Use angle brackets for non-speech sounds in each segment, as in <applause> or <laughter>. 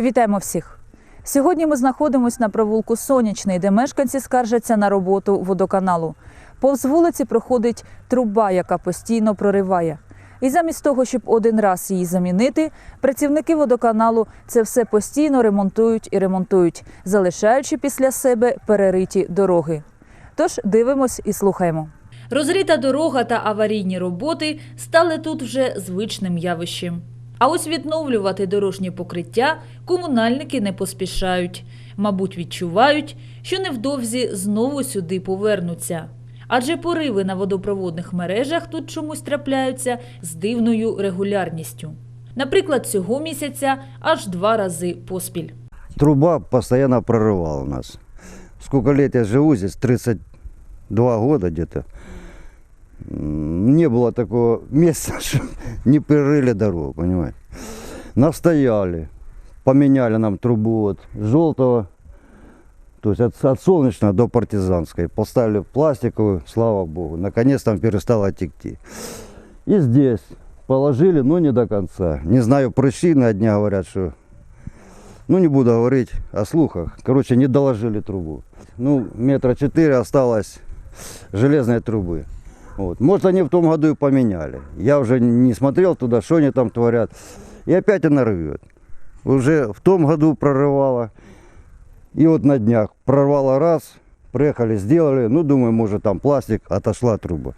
Вітаємо всіх! Сьогодні ми знаходимося на провулку Сонячний, де мешканці скаржаться на роботу водоканалу. Повз вулиці проходить труба, яка постійно прориває. І замість того, щоб один раз її замінити, працівники водоканалу це все постійно ремонтують і ремонтують, залишаючи після себе перериті дороги. Тож дивимось і слухаємо. Розрита дорога та аварійні роботи стали тут вже звичним явищем. А ось відновлювати дорожнє покриття комунальники не поспішають. Мабуть, відчувають, що невдовзі знову сюди повернуться. Адже пориви на водопроводних мережах тут чомусь трапляються з дивною регулярністю. Наприклад, цього місяця аж два рази поспіль. Труба постоянно прорывала у нас. Сколько лет я живу здесь, 32 года где-то. Не было такого места, <laughs> что не прорыли дорогу, понимаете. Настояли, поменяли нам трубу от желтого, то есть от, от солнечного до партизанской. Поставили пластиковую, слава богу. Наконец там перестало текти. И здесь положили, но не до конца. Не знаю причины, одни говорят, что ну, не буду говорить о слухах. Короче, не доложили трубу. Ну, метра четыре осталось железной трубы. Вот. Может, они в том году и поменяли. Я уже не смотрел туда, что они там творят. И опять она рвет. Уже в том году прорывала. И вот на днях прорвала раз, приехали, сделали. Ну, думаю, может, там пластик, отошла труба.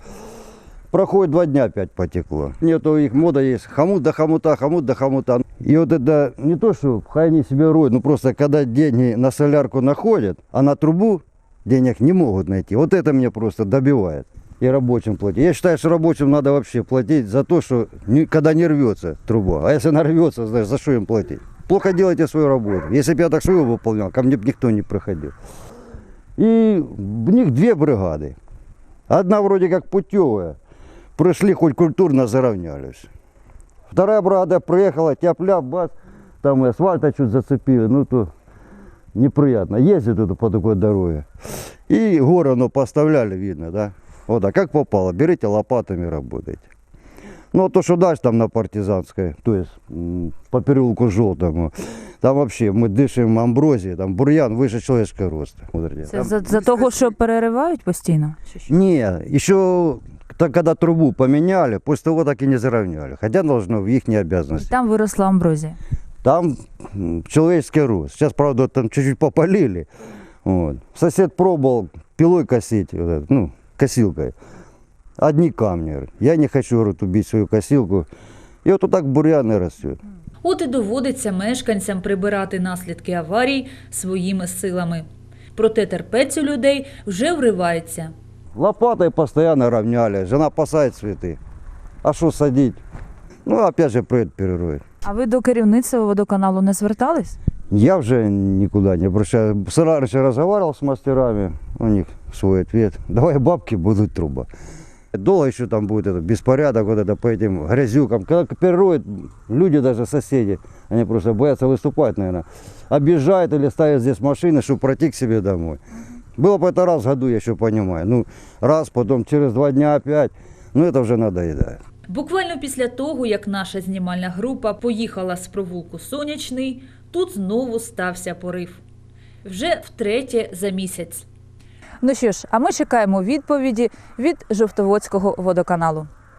Проходит два дня, опять потекло. Нету их мода есть. Хомут до хомута, хомут до хомута. И вот это не то, что хай они себе роют, ну просто когда деньги на солярку находят, а на трубу денег не могут найти. Вот это меня просто добивает. И рабочим платить. Я считаю, что рабочим надо вообще платить за то, что когда не рвется труба. А если она рвется, знаешь, за что им платить? Плохо делаете свою работу. Если бы я так свою выполнял, ко мне бы никто не приходил. И в них две бригады. Одна вроде как путевая. Пришли, хоть культурно заровнялись. Вторая бригада приехала, тяпля, бац, там и асфальта чуть зацепили, ну то неприятно. Ездит тут по такой дороге. И горы, ну, поставляли, видно, да? Вот, а как попало, берите лопатами работайте. Ну, а то, что дальше там на партизанской, то есть м, по переулку желтому, там вообще мы дышим амброзией, там бурьян выше человеческого роста. Смотрите, Це там- за, за того, що переривають постійно? Чи що? не, еще так, когда трубу поменяли, после того так и не заровняли. Хотя должно в их обязанности. Там виросла амброзія. Там м, человеческий рост. Сейчас, правда, там чуть-чуть попалили. Вот. Сосед пробовал пилой косить, вот это, ну, косилкой. Одни камни. Я не хочу, говорит, убить свою косилку. И вот, вот так бурьян и растет. От і доводиться мешканцям прибирати наслідки аварій своїми силами. Проте терпець у людей вже вривається. Лопатой постоянно равняли. Жена посадит цветы. А что садить? Ну, опять же, привет перероет. А ви до керівництва водоканалу не звертались? Я уже никуда не обращаюсь. С раньше разговаривал с мастерами, у них свой ответ. Давай бабки будут труба. Долго еще там будет этот беспорядок, вот это по этим грязюкам. Когда перероют, люди даже соседи, они просто боятся выступать, наверное. Объезжают или ставят здесь машины, чтобы пройти к себе домой. Было бы это раз в году, я еще понимаю. Ну, раз, потом через два дня опять. Ну, это уже надоедает. Буквально після того, як наша знімальна група поїхала з провулку Сонячний, тут знову стався порив. Вже втретє за місяць. Ну що ж, а ми чекаємо відповіді від Жовтоводського водоканалу.